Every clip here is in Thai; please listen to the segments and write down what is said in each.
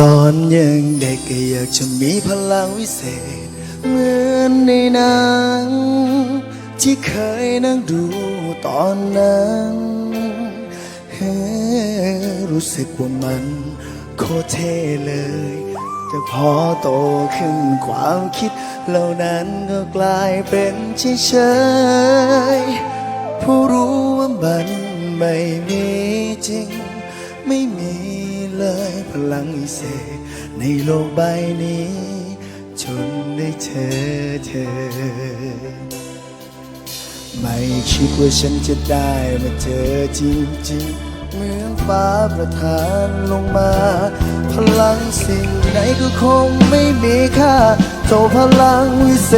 ตอนยังเด็กก็อยากจะมีพลังวิเศษ เหมือนในหนังที่เคยนั่งดูตอนนั้นเฮ้รู้สึกว่ามันโคตรเท่เลย แต่พอโตขึ้นความคิด เหล่านั้นก็กลายเป็นเฉยๆผู้รู้ว่ามันไม่มีจริง ไม่มีเลยพลังวิเศษ ในโลกใบนี้ จนได้เธอเธอ ไม่คิดว่าฉันจะได้มาเจอจริงๆเหมือนฟ้าประทานลงมา พลังสิ่งไหนก็คงไม่มีค่าเท่าพลังวิเศ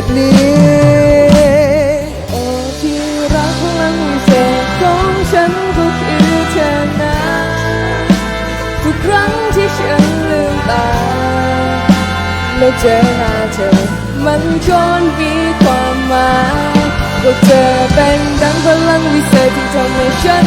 ษนี้โอ้ที่รักพลังวิเศษของฉันก็ แล้วเจอหน้าเธอ มันจนมีความหมายก็เธอเป็นดังพลังวิเศษที่ทำให้ฉัน